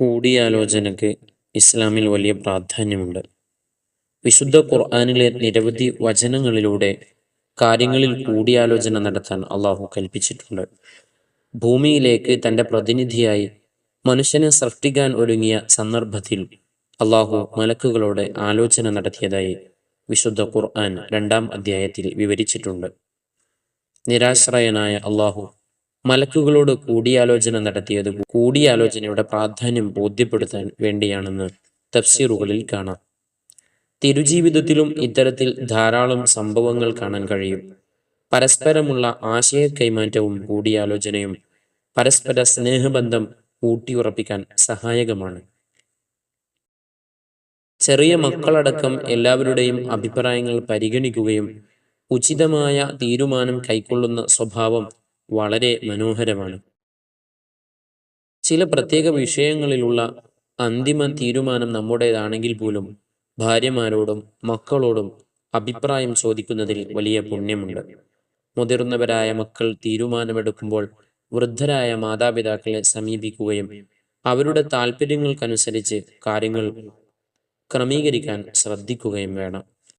കൂടിയാലോചനയ്ക്ക് ഇസ്ലാമിൽ വലിയ പ്രാധാന്യമുണ്ട്. വിശുദ്ധ ഖുർആാനിലെ നിരവധി വചനങ്ങളിലൂടെ കാര്യങ്ങളിൽ കൂടിയാലോചന നടത്താൻ അള്ളാഹു കൽപ്പിച്ചിട്ടുണ്ട്. ഭൂമിയിലേക്ക് തന്റെ പ്രതിനിധിയായി മനുഷ്യനെ സൃഷ്ടിക്കാൻ ഒരുങ്ങിയ സന്ദർഭത്തിൽ അള്ളാഹു മലക്കുകളോട് ആലോചന നടത്തിയതായി വിശുദ്ധ ഖുർആൻ രണ്ടാം അധ്യായത്തിൽ വിവരിച്ചിട്ടുണ്ട്. നിരാശ്രയനായ അള്ളാഹു മലക്കുകളോട് കൂടിയാലോചന നടത്തിയത് കൂടിയാലോചനയുടെ പ്രാധാന്യം ബോധ്യപ്പെടുത്താൻ വേണ്ടിയാണെന്ന് തഫ്സീറുകളിൽ കാണാം. തിരുജീവിതത്തിലും ഇത്തരത്തിൽ ധാരാളം സംഭവങ്ങൾ കാണാൻ കഴിയും. പരസ്പരമുള്ള ആശയ കൈമാറ്റവും കൂടിയാലോചനയും പരസ്പര സ്നേഹബന്ധം ഊട്ടിയുറപ്പിക്കാൻ സഹായകമാണ്. ചെറിയ മക്കളടക്കം എല്ലാവരുടെയും അഭിപ്രായങ്ങൾ പരിഗണിക്കുകയും ഉചിതമായ തീരുമാനം കൈക്കൊള്ളുന്ന സ്വഭാവം വളരെ മനോഹരമാണ്. ചില പ്രത്യേക വിഷയങ്ങളിലുള്ള അന്തിമ തീരുമാനം നമ്മുടേതാണെങ്കിൽ പോലും ഭാര്യമാരോടും മക്കളോടും അഭിപ്രായം ചോദിക്കുന്നതിൽ വലിയ പുണ്യമുണ്ട്. മുതിർന്നവരായ മക്കൾ തീരുമാനമെടുക്കുമ്പോൾ വൃദ്ധരായ മാതാപിതാക്കളെ സമീപിക്കുകയും അവരുടെ താല്പര്യങ്ങൾക്കനുസരിച്ച് കാര്യങ്ങൾ ക്രമീകരിക്കാൻ ശ്രദ്ധിക്കുകയും വേണം.